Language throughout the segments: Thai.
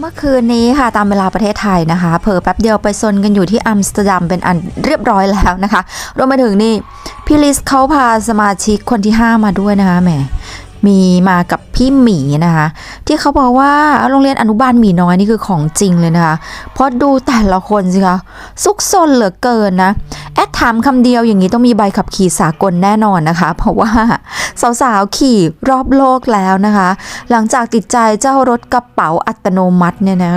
เมื่อคืนนี้ค่ะตามเวลาประเทศไทยนะคะ เผลอแป๊บเดียวไปซนกันอยู่ที่อัมสเตอร์ดัมเป็นอันเรียบร้อยแล้วนะคะรวมไปถึงนี่พี่ลิสเขาพาสมาชิกคนที่ 5 มาด้วยนะคะแหมมีมากับพี่หมีนะคะ ที่เขาบอกว่าโรงเรียนอนุบาลหมีน้อยนี่คือของจริงเลยนะคะ เพราะดูแต่ละคนสิคะซุกซนเหลือเกินนะ แอดถามคำเดียวอย่างนี้ต้องมีใบขับขี่สากลแน่นอนนะคะ เพราะว่าสาวๆขี่รอบโลกแล้วนะคะ หลังจากติดใจเจ้ารถกระเป๋าอัตโนมัติเนี่ยนะ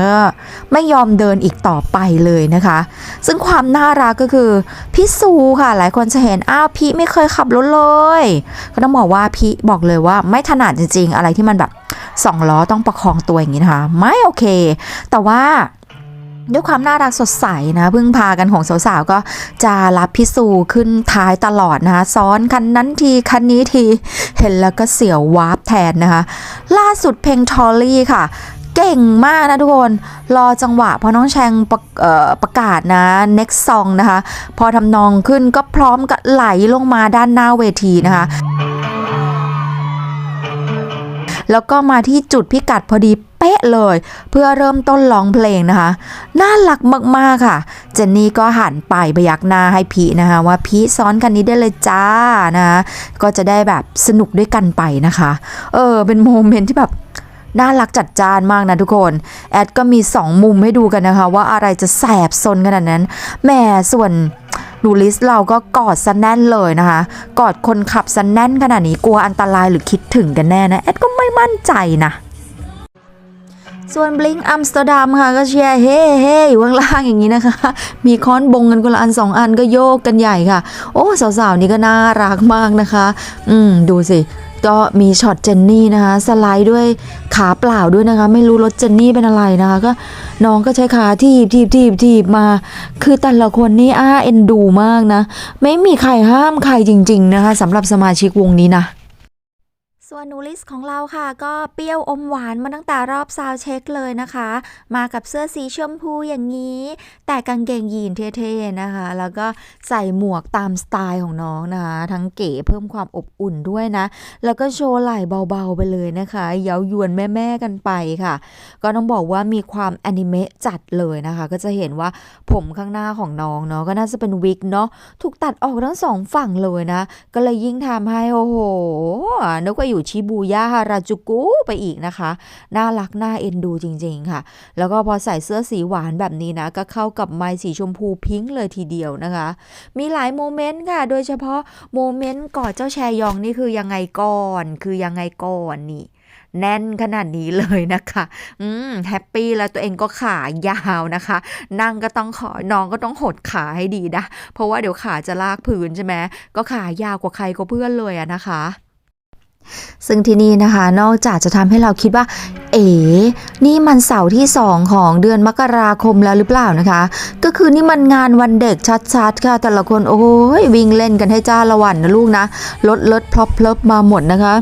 ไม่ยอมเดินอีกต่อไปเลยนะคะ ซึ่งความน่ารักก็คือพี่ซูค่ะ หลายคนจะเห็นอ้าวพี่ไม่เคยขับรถเลย ก็ต้องบอกว่าพี่บอกเลยว่าไม่ถนัดจริงๆ อะไรที่มันแบบสองล้อต้องประคองตัวอย่างนี้นะคะ ไม่โอเค แต่ว่า ด้วยความน่ารักสดใสนะพึ่งพากันของสาวๆก็จะรับพี่ซูขึ้นท้ายตลอดนะคะซ้อนคันนั้นทีคันนี้ทีเห็นแล้วก็เสียววาร์ปแทนนะคะ ล่าสุดเพลงทอลลี่ค่ะเก่งมากนะทุกคน รอจังหวะพอน้องแชงประประกาศนะ next song นะคะ พอทำนองขึ้นก็พร้อมกับไหลลงมาด้านหน้าเวทีนะคะ แล้วก็มาที่จุดพิกัดพอดีเป๊ะเลย เพื่อเริ่มต้นร้องเพลงนะคะ น่ารักมาก ๆ ค่ะ เจนนี่ก็หันไปพยักหน้าให้พีนะคะ ว่าพีซ้อนคันนี้ได้เลยจ้านะคะก็จะได้แบบสนุกด้วยกันไปนะคะ เออ เป็นโมเมนต์ที่แบบน่ารักจัดจานมากนะทุกคน แอดก็มี 2 มุมให้ดูกันนะคะ ว่าอะไรจะแสบซนขนาดนั้นแหม่ส่วน ดูลิสเราก็กอดซะแน่นเลยนะคะ กอดคนขับซะแน่นขนาดนี้กลัวอันตรายหรือคิดถึงกันแน่นะ แอดก็ไม่มั่นใจนะส่วนบลิงอัมสเตอร์ดัมค่ะก็เชียร์เฮ้เฮ้อยู่ข้างล่างอย่างนี้นะคะ มีค้อนบงกันคนละอันสองอันก็โยกกันใหญ่ค่ะ โอ้ สาวๆ นี่ก็น่ารักมากนะคะ อืม ดูสิ ก็มีช็อตเจนนี่นะคะสไลด์ด้วยขาเปล่าด้วยนะคะ ไม่รู้รถเจนนี่เป็นอะไรนะคะ ก็น้องก็ใช้ขาทีบทีบทีบทีบมา คือแต่ละคนนี่อ้าเอ็นดูมากนะ ไม่มีใครห้ามใครจริง ๆนะคะสำหรับสมาชิกวงนี้นะ ส่วนนูลิสของเราค่ะ ก็เปรี้ยวอมหวานมาตั้งแต่รอบซาวเช็คเลยนะคะ มากับเสื้อสีชมพูอย่างนี้ แต่กางเกงยีนเท่ๆนะคะ แล้วก็ใส่หมวกตามสไตล์ของน้องนะคะทั้งเก๋เพิ่มความอบอุ่นด้วยนะ แล้วก็โชว์ไหล่เบาๆไปเลยนะคะเย้ายวนแม่ๆกันไปค่ะ ก็ต้องบอกว่ามีความแอนิเมะจัดเลยนะคะ ก็จะเห็นว่าผมข้างหน้าของน้องเนาะก็น่าจะเป็นวิกเนาะถูกตัดออกทั้งสองฝั่งเลยนะ ก็เลยยิ่งทำให้โอ้โหนึกว่าอยู่ชิบูย่าฮาราจูกุไปอีกนะคะ น่ารักน่าเอ็นดูจริงๆค่ะ แล้วก็พอใส่เสื้อสีหวานแบบนี้นะ ก็เข้ากับไม้สีชมพูพิงค์เลยทีเดียวนะคะ มีหลายโมเมนต์ค่ะ โดยเฉพาะโมเมนต์กอดเจ้าแชยองนี่คือยังไงก่อน คือยังไงก่อนนี่แน่นขนาดนี้เลยนะคะ อืม แฮปปี้แล้วตัวเองก็ขายาวนะคะ นั่งก็ต้องขอ น้องก็ต้องหดขาให้ดีนะ เพราะว่าเดี๋ยวขาจะลากพื้นใช่ไหม ก็ขายาวกว่าใครก็เพื่อนเลยอะนะคะ ซึ่งที่นี่นะคะ นอกจากจะทำให้เราคิดว่า เอ๋นี่มันเสาร์ที่ 2 ของเดือนมกราคมแล้วหรือเปล่านะคะ ก็คือนี่มันงานวันเด็กชัดๆ ค่ะ แต่ละคนโอ้ยวิ่งเล่นกันให้จ้าละวันนะลูกนะรถเลิศพลบพเพลบมาหมดนะคะ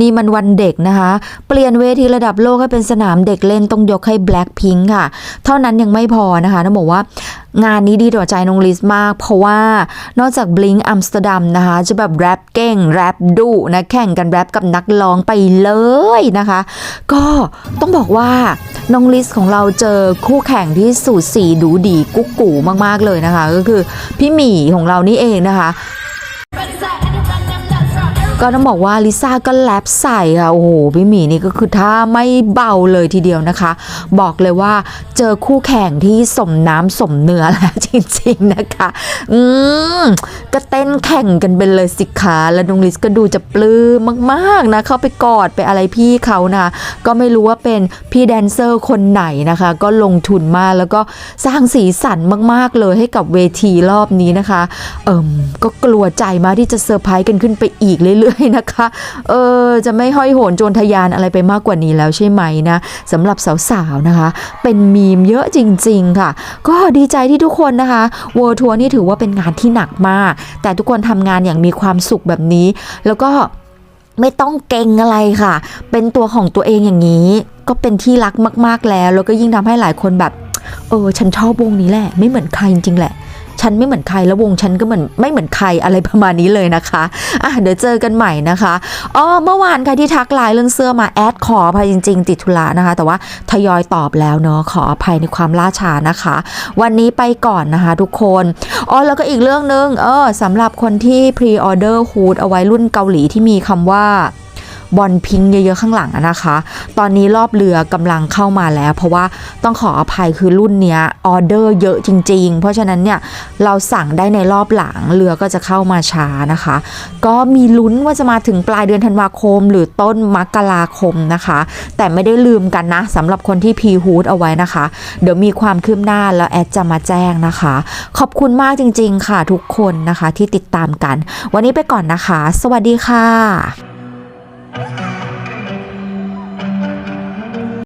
นี่มันวันเด็กนะคะ เปลี่ยนเวทีระดับโลกให้เป็นสนามเด็กเล่นต้องยกให้ Blackpink ค่ะ เท่านั้นยังไม่พอนะคะต้องบอกว่างานนี้ดีต่อใจน้องลิสมาก เพราะว่านอกจาก Blink อัมสเตอร์ดัมนะคะ จะแบบแรปเก่ง แรปดุนะแข่งกันแรปกับนักร้องไปเลยนะคะ ก็ต้องบอกว่าน้องลิสของเราเจอคู่แข่งที่สูสีดูดีกุ๊กกูมากๆเลยนะคะ ก็คือพี่หมีของเรานี่เองนะคะ ก็ต้องบอกว่าลิซ่าก็แรปใส่ค่ะโอ้โหพี่หมีนี่ก็คือท่าไม่เบาเลยทีเดียวนะคะ บอกเลยว่าเจอคู่แข่งที่สมน้ำสมเนื้อแล้วจริงๆนะคะอืมก็เต้นแข่งกันไปเลยสิคะแล้วน้องลิสก็ดูจะปลื้มมากๆนะเข้าไปกอดไปอะไรพี่เขานะ ก็ไม่รู้ว่าเป็นพี่แดนเซอร์คนไหนนะคะ ก็ลงทุนมากแล้วก็สร้างสีสันมากๆเลยให้กับเวทีรอบนี้นะคะ เอิมก็กลัวใจมากที่จะเซอร์ไพรส์กันขึ้นไปอีกเรื่อยๆนะคะ เออจะไม่ห้อยโหนโจรทะยานอะไรไปมากกว่านี้แล้วใช่ไหมนะสำหรับสาวๆนะคะ เป็นมีมเยอะจริง ๆ ค่ะ ก็ดีใจที่ทุกคนนะคะเวิร์ทัวร์นี่ถือว่าเป็นงานที่หนักมาก แต่ทุกคนทำงานอย่างมีความสุขแบบนี้ แล้วก็ไม่ต้องเก่งอะไรค่ะ เป็นตัวของตัวเองอย่างนี้ ก็เป็นที่รักมาก ๆแล้ว แล้วก็ยิ่งทำให้หลายคนแบบ เออ ฉันชอบวงนี้แหละ ไม่เหมือนใครจริงๆแหละ ฉันไม่เหมือนใครแล้ววงฉันก็เหมือนไม่เหมือนใครอะไรประมาณนี้เลยนะคะอะเดี๋ยวเจอกันใหม่นะคะอ๋อเมื่อวานใครที่ทักไลน์เรื่องเสื้อมาแอดขออภัยจริง ๆ ติดธุระนะคะ แต่ว่าทยอยตอบแล้วเนาะขออภัยในความล่าช้านะคะ วันนี้ไปก่อนนะคะ ทุกคนอ๋อแล้วก็อีกเรื่องนึงเออสำหรับคนที่พรีออเดอร์ฮูดเอาไว้รุ่นเกาหลีที่มีคำว่า บอลพิงเยอะๆข้างหลังนะคะ ตอนนี้รอบเรือกำลังเข้ามาแล้ว เพราะว่าต้องขออภัยคือรุ่นเนี้ยออเดอร์เยอะจริง ๆ เพราะฉะนั้นเนี่ยเราสั่งได้ในรอบหลังเรือก็จะเข้ามาช้านะคะ ก็มีลุ้นว่าจะมาถึงปลายเดือนธันวาคม หรือต้นมกราคมนะคะ แต่ไม่ได้ลืมกันนะสำหรับคนที่พีฮูดเอาไว้นะคะ เดี๋ยวมีความคืบหน้าแล้วแอดจะมาแจ้งนะคะ ขอบคุณมากจริง ๆ ค่ะทุกคนนะคะที่ติดตามกัน วันนี้ไปก่อนนะคะ สวัสดีค่ะ Bye.